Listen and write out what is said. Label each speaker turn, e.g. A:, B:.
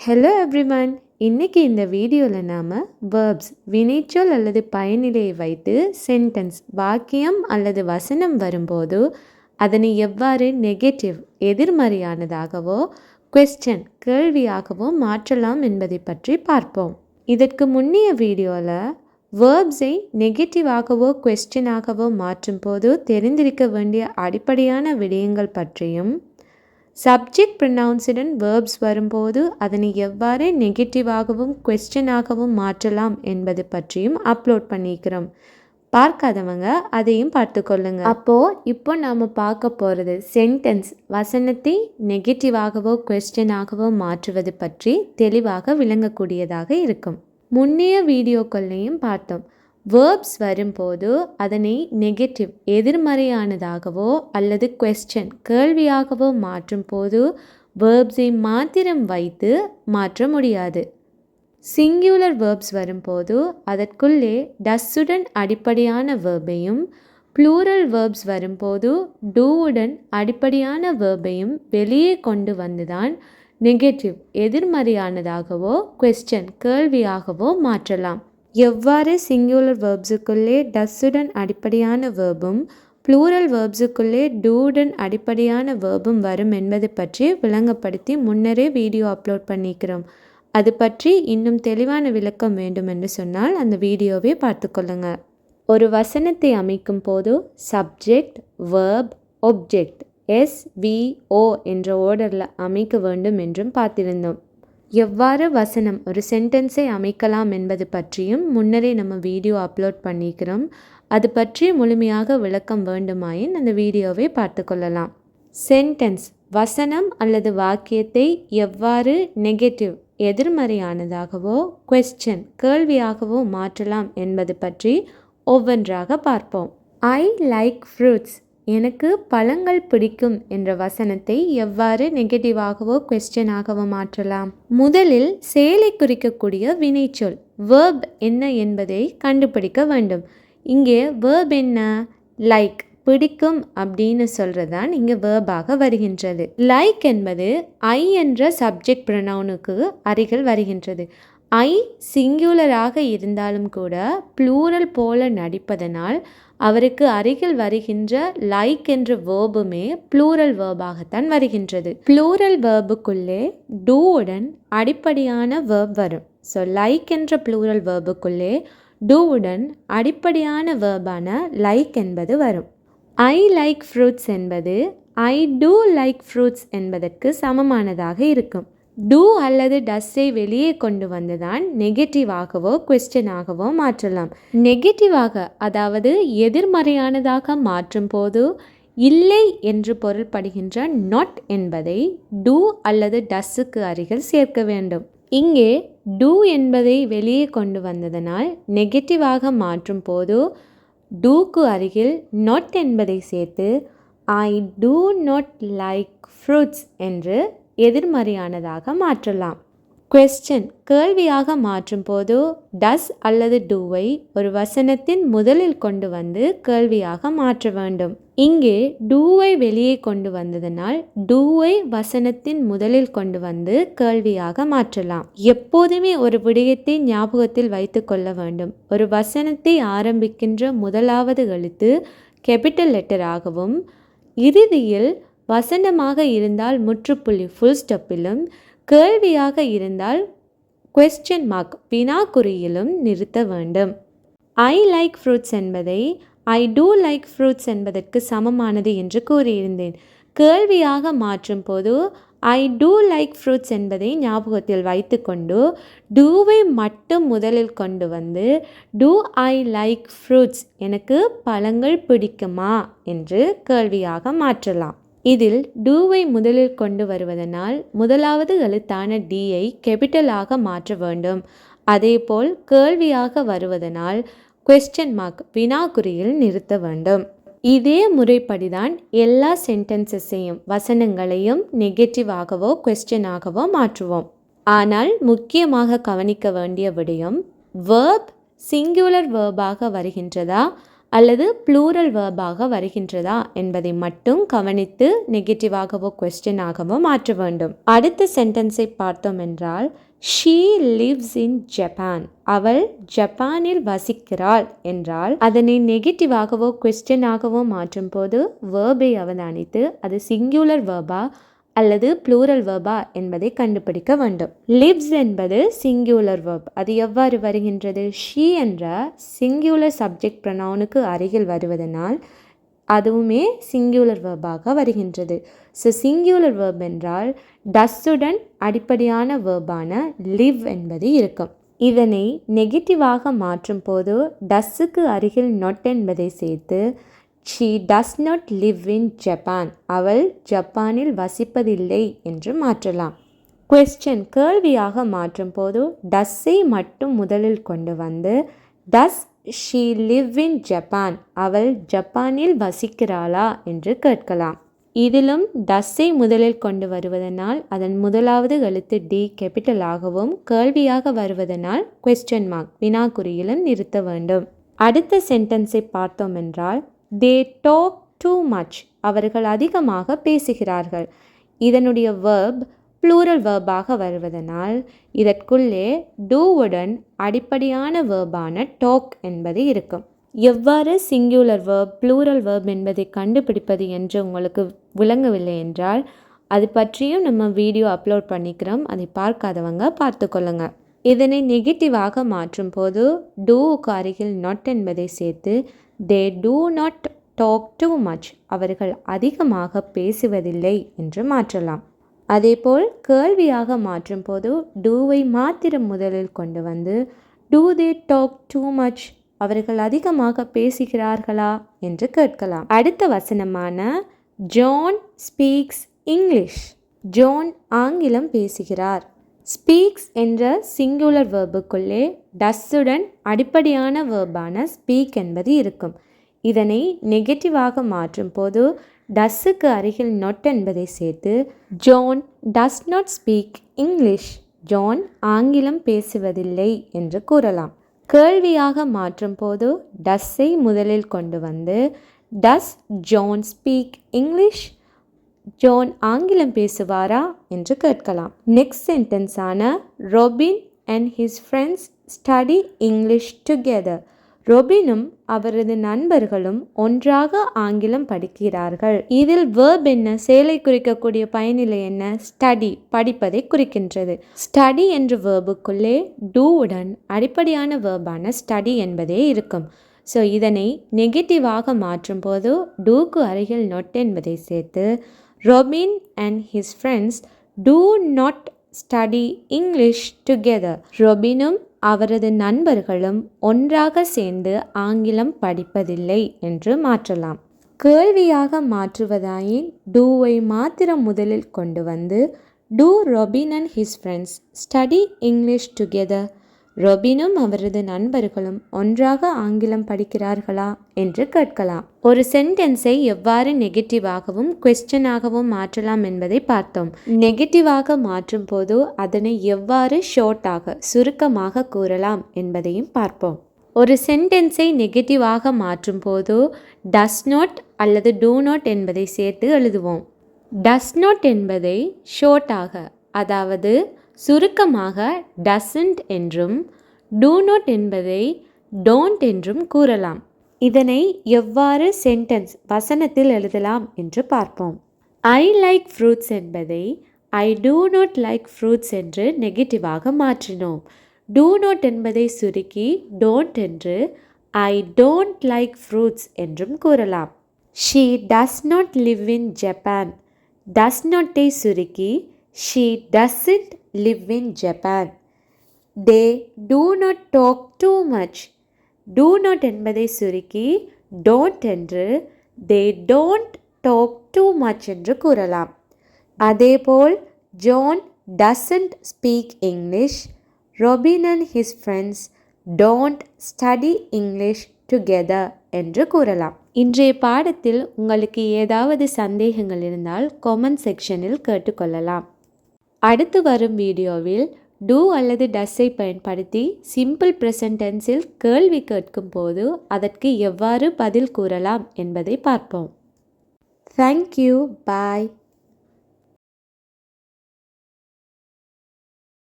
A: Hello everyone இன்னைக்கு இந்த வீடியோவில் நாம் வேர்ப்ஸ் வினைச்சொல் அல்லது பயனிலையை வைத்து சென்டென்ஸ் வாக்கியம் அல்லது வசனம் வரும்போது அதனை எவ்வாறு நெகட்டிவ் எதிர்மறையானதாகவோ கொஸ்டன் கேள்வியாகவோ மாற்றலாம் என்பதை பற்றி பார்ப்போம். இதற்கு முன்னைய வீடியோவில் வேர்ப்ஸை நெகட்டிவாகவோ கொஸ்டினாகவோ மாற்றும் போது தெரிந்திருக்க வேண்டிய அடிப்படையான விடயங்கள் பற்றியும் சப்ஜெக்ட் ப்ரொனவுன்ஸுடன் வேர்ப்ஸ் வரும்போது அதனை எவ்வாறு நெகட்டிவாகவும் கொஸ்டினாகவும் மாற்றலாம் என்பது பற்றியும் அப்லோட் பண்ணிக்கிறோம். பார்க்காதவங்க அதையும் பார்த்துக்கொள்ளுங்க அப்போது இப்போ நாம் பார்க்க போகிறது சென்டென்ஸ் வசனத்தை நெகட்டிவாகவோ கொஸ்டினாகவோ மாற்றுவது பற்றி தெளிவாக விளங்கக்கூடியதாக இருக்கும். முன்னைய வீடியோக்கள்லையும் பார்த்தோம். வேர்ப்ஸ் வரும்போது அதனை நெகட்டிவ் எதிர்மறையானதாகவோ அல்லது கொஸ்டன் கேள்வியாகவோ மாற்றும் போது வேர்ப்ஸை மாத்திரம் வைத்து மாற்ற முடியாது. சிங்குலர் வேர்ப்ஸ் வரும்போது அதற்குள்ளே டஸ்ஸுடன் அடிப்படையான வேர்பையும் ப்ளூரல் வேர்ப்ஸ் வரும்போது டூவுடன் அடிப்படையான வேர்பையும் வெளியே கொண்டு வந்துதான் நெகட்டிவ் எதிர்மறையானதாகவோ கொஸ்டின் கேள்வியாகவோ மாற்றலாம். எவ்வாறு சிங்குலர் வேர்ப்ஸுக்குள்ளே டஸ்ஸுடன் அடிப்படையான வேர்பும் ப்ளூரல் வேர்ப்ஸுக்குள்ளே டூடன் அடிப்படையான வேர்பும் வரும் என்பது பற்றி விளங்கப்படுத்தி முன்னரே வீடியோ அப்லோட் பண்ணிக்கிறோம். அது பற்றி இன்னும் தெளிவான விளக்கம் வேண்டும் என்று சொன்னால் அந்த வீடியோவை பார்த்துக்கொள்ளுங்க ஒரு வசனத்தை அமைக்கும் போது subject verb object S V O என்ற ஓர்டரில் அமைக்க வேண்டும் என்றும் பார்த்திருந்தோம். எவ்வாறு வசனம் ஒரு சென்டென்ஸை அமைக்கலாம் என்பது பற்றியும் முன்னரே நம்ம வீடியோ அப்லோட் பண்ணிக்கிறோம் அது பற்றி முழுமையாக விளக்கம் வேண்டுமாயின் அந்த வீடியோவை பார்த்து கொள்ளலாம். சென்டென்ஸ் வசனம் அல்லது வாக்கியத்தை எவ்வாறு நெகட்டிவ் எதிர்மறையானதாகவோ கொஸ்டின் கேள்வியாகவோ மாற்றலாம் என்பது பற்றி ஒவ்வொன்றாக பார்ப்போம். ஐ லைக் ஃப்ரூட்ஸ் எனக்கு பழங்கள் பிடிக்கும் என்ற வசனத்தை எவ்வாறு நெகட்டிவாகவோ கொஸ்டினாகவோ மாற்றலாம். முதலில் செயலை குறிக்கக்கூடிய வினைச்சொல் வேர்ப் என்ன என்பதை கண்டுபிடிக்க வேண்டும். இங்கே வேர்ப் என்ன? லைக் பிடிக்கும் அப்படின்னு சொல்கிறது தான் இங்கே வேர்பாக வருகின்றது. லைக் என்பது ஐ என்ற சப்ஜெக்ட் ப்ரனவுனுக்கு அருகில் வருகின்றது. ஐ சிங்குலராக இருந்தாலும் கூட ப்ளூரல் போல நடிப்பதனால் அவருக்கு அருகில் வருகின்ற லைக் என்ற வேர்புமே ப்ளூரல் வேர்பாகத்தான் வருகின்றது. ப்ளூரல் வேர்புக்குள்ளே டூவுடன் அடிப்படையான வேர்ப் வரும். ஸோ லைக் என்ற ப்ளூரல் வேர்புக்குள்ளே டூவுடன் அடிப்படையான வேர்பான லைக் என்பது வரும். ஐ லைக் ஃப்ரூட்ஸ் என்பது ஐ டூ லைக் ஃப்ரூட்ஸ் என்பதற்கு சமமானதாக இருக்கும். டூ அல்லது டஸ்ஸை வெளியே கொண்டு வந்துதான் நெகட்டிவாகவோ கொஸ்டினாகவோ மாற்றலாம். நெகட்டிவாக அதாவது எதிர்மறையானதாக மாற்றும் போது இல்லை என்று பொருள்படுகின்ற நாட் என்பதை டூ அல்லது டஸ்ஸுக்கு அருகில் சேர்க்க வேண்டும். இங்கே டூ என்பதை வெளியே கொண்டு வந்ததனால் நெகட்டிவாக மாற்றும் போது டூக்கு அருகில் நாட் என்பதை சேர்த்து I do not like fruits என்று எதிர்மறையானதாக மாற்றலாம். கொஸ்டின் கேள்வியாக மாற்றும் போது டஸ் அல்லது டூவை ஒரு வசனத்தின் முதலில் கொண்டு வந்து கேள்வியாக மாற்ற வேண்டும். இங்கே டூவை வெளியே கொண்டு வந்ததனால் டூவை வசனத்தின் முதலில் கொண்டு வந்து கேள்வியாக மாற்றலாம். எப்போதுமே ஒரு விடயத்தை ஞாபகத்தில் வைத்து கொள்ள வேண்டும். ஒரு வசனத்தை ஆரம்பிக்கின்ற முதலாவது எழுத்து கேபிட்டல் லெட்டராகவும் இறுதியில் வசனமாக இருந்தால் முற்றுப்புள்ளி ஃபுல் ஸ்டெப்பிலும் கேள்வியாக இருந்தால் கொஸ்டின் மார்க் வினாக்குறியிலும் நிறுத்த வேண்டும். ஐ லைக் ஃப்ரூட்ஸ் என்பதை ஐ டூ லைக் ஃப்ரூட்ஸ் என்பதற்கு சமமானது என்று கூறியிருந்தேன். கேள்வியாக மாற்றும் போது ஐ டூ லைக் ஃப்ரூட்ஸ் என்பதை ஞாபகத்தில் வைத்துக்கொண்டு டூவை மட்டும் முதலில் கொண்டு வந்து டூ ஐ லைக் ஃப்ரூட்ஸ் எனக்கு பழங்கள் பிடிக்குமா என்று கேள்வியாக மாற்றலாம். இதில் டூவை முதலில் கொண்டு வருவதனால் முதலாவது எழுத்தான டியை கேபிட்டலாக மாற்ற வேண்டும். அதேபோல் கேள்வியாக வருவதனால் கொஸ்டின் மார்க் வினாக்குறியில் நிறுத்த வேண்டும். இதே முறைப்படிதான் எல்லா சென்டென்சஸையும் வசனங்களையும் நெகட்டிவாகவோ கொஸ்டினாகவோ மாற்றுவோம். ஆனால் முக்கியமாக கவனிக்க வேண்டிய விடயம் வேர்ப் சிங்குலர் வேர்பாக வருகின்றதா? அல்லது ப்ளூரல் வேர்பாக வருகின்றதா என்பதை மட்டும் கவனித்து நெகட்டிவாகவோ கொஸ்டினாகவோ மாற்ற வேண்டும். அடுத்த சென்டென்ஸை பார்த்தோம் என்றால் ஷீ லிவ்ஸ் இன் ஜப்பான் அவள் ஜப்பானில் வசிக்கிறாள் என்றால் அதனை நெகட்டிவாகவோ கொஸ்டினாகவோ மாற்றும் போது வேர்பை அவதானித்து அது சிங்குலர் வேர்பா அல்லது ப்ளூரல் வேர்பா என்பதை கண்டுபிடிக்க வேண்டும். லிவ்ஸ் என்பது சிங்கியுலர் வேர்ப் அது எவ்வாறு வருகின்றது? ஷீ என்ற சிங்கியுலர் சப்ஜெக்ட் ப்ரனவுனுக்கு அருகில் வருவதனால் அதுவுமே சிங்கியுலர் வேர்பாக வருகின்றது. ஸோ சிங்கியுலர் வேர்ப் என்றால் டஸ்ஸுடன் அடிப்படையான வேர்பான லிவ் என்பது இருக்கும். இதனை நெகட்டிவாக மாற்றும் போது டஸ்ஸுக்கு அருகில் நொட் என்பதை சேர்த்து she does not live in Japan அவள் ஜப்பானில் வசிப்பதில்லை என்று மாற்றலாம். கொஸ்டின் கேள்வியாக மாற்றும் போது டஸ்ஸை மட்டும் முதலில் கொண்டு வந்து does she live in Japan அவள் ஜப்பானில் வசிக்கிறாளா என்று கேட்கலாம். இதிலும் டஸ்ஸை முதலில் கொண்டு வருவதனால் அதன் முதலாவது எழுத்து டி கேபிட்டலாகவும் கேள்வியாக வருவதனால் கொஸ்டின் மார்க் வினாக்குறியிலும் நிறுத்த வேண்டும். அடுத்த சென்டென்ஸை பார்த்தோம் என்றால் தே டாக் டூ மச் அவர்கள் அதிகமாக பேசுகிறார்கள். இதனுடைய வேர்ப் ப்ளூரல் வேர்பாக வருவதனால் இதற்குள்ளே டூவுடன் அடிப்படையான வேர்பான டாக் என்பது இருக்கும். எவ்வாறு சிங்குலர் வேர்ப் ப்ளூரல் வேர்ப் என்பதை கண்டுபிடிப்பது என்று உங்களுக்கு விளங்கவில்லை என்றால் அது பற்றியும் நம்ம வீடியோ அப்லோட் பண்ணிக்கிறோம். அதை பார்க்காதவங்க பார்த்துக்கொள்ளுங்கள் இதனை நெகட்டிவாக மாற்றும் போது டூவுக்கு அருகில் நாட் என்பதை சேர்த்து they do not talk too much அவர்கள் அதிகமாக பேசுவதில்லை என்று மாற்றலாம். அதேபோல் கேள்வியாக மாற்றும் போது டூவை மாத்திரம் முதலில் கொண்டு வந்து do they talk too much அவர்கள் அதிகமாக பேசுகிறார்களா என்று கேட்கலாம். அடுத்த வசனமான ஜான் ஸ்பீக்ஸ் இங்கிலீஷ் ஜான் ஆங்கிலம் பேசுகிறார். ஸ்பீக்ஸ் என்ற சிங்குலர் வேர்புக்குள்ளே டஸ்ஸுடன் அடிப்படையான வேர்பான ஸ்பீக் என்பது இருக்கும். இதனை நெகட்டிவாக மாற்றும் போது டஸ்ஸுக்கு அருகில் நொட் என்பதை சேர்த்து John does not speak English John ஆங்கிலம் பேசுவதில்லை என்று கூறலாம். கேள்வியாக மாற்றும் போது டஸ்ஸை முதலில் கொண்டு வந்து does John speak English John ஆங்கிலம் பேசுவாரா என்று கேட்கலாம். Next சென்டென்ஸான Robin and his friends study English together ரொபினும் அவரது நண்பர்களும் ஒன்றாக ஆங்கிலம் படிக்கிறார்கள். இதில் வேர்ப் என்ன செயலை குறிக்கக்கூடிய பயனிலை என்ன ஸ்டடி படிப்பதை குறிக்கின்றது. ஸ்டடி என்ற வேர்புக்குள்ளே டூவுடன் அடிப்படையான வேர்பான ஸ்டடி என்பதே இருக்கும். ஸோ இதனை நெகட்டிவாக மாற்றும் போது டூக்கு அருகில் நொட் என்பதை சேர்த்து Robin and his friends do not study English together ரொபினும் அவரது நண்பர்களும் ஒன்றாக சேர்ந்து ஆங்கிலம் படிப்பதில்லை என்று மாற்றலாம். கேள்வியாக மாற்றுவதாயின் டூவை மாத்திரம் முதலில் கொண்டு வந்து do Robin and his friends study English together ரொபினும் அவரது நண்பர்களும் ஒன்றாக ஆங்கிலம் படிக்கிறார்களா என்று கேட்கலாம். ஒரு சென்டென்ஸை எவ்வாறு நெகட்டிவாகவும் கொஸ்டனாகவும் மாற்றலாம் என்பதை பார்த்தோம். நெகட்டிவாக மாற்றும் போது அதனை எவ்வாறு ஷார்ட்டாக சுருக்கமாக கூறலாம் என்பதையும் பார்ப்போம். ஒரு சென்டென்ஸை நெகட்டிவாக மாற்றும் போது டஸ் நாட் அல்லது டூ நாட் என்பதை சேர்த்து எழுதுவோம். டஸ் நாட் என்பதை ஷார்ட்டாக அதாவது சுருக்கமாக டசன்ட் என்றும் டூ நாட் என்பதை டோன்ட் என்றும் கூறலாம். இதனை எவ்வாறு சென்டென்ஸ் வசனத்தில் எழுதலாம் என்று பார்ப்போம். ஐ லைக் ஃப்ரூட்ஸ் என்பதை I do not like fruits என்று நெகட்டிவாக மாற்றினோம். டூ நாட் என்பதை சுருக்கி டோன்ட் என்று ஐ டோன்ட் லைக் ஃப்ரூட்ஸ் என்றும் கூறலாம். She does not live in Japan does நாட்டை சுருக்கி she doesn't live in Japan they do not talk too much do not என்பதை சுருக்கி டோன்ட் என்று they don't talk too much என்று கூறலாம். அதேபோல் John doesn't speak English Robin and his friends don't study English together என்று கூறலாம். இன்றைய பாடத்தில் உங்களுக்கு ஏதாவது சந்தேகங்கள் இருந்தால் கொமெண்ட் செக்ஷனில் கேட்டுக்கொள்ளலாம். அடுத்து வரும் வீடியோவில் டூ அல்லது டஸ்ஸை பயன்படுத்தி சிம்பிள் ப்ரெசன்டென்ஸில் கேள்வி கேட்கும் போது அதற்கு எவ்வாறு பதில் கூறலாம் என்பதை பார்ப்போம். Thank you bye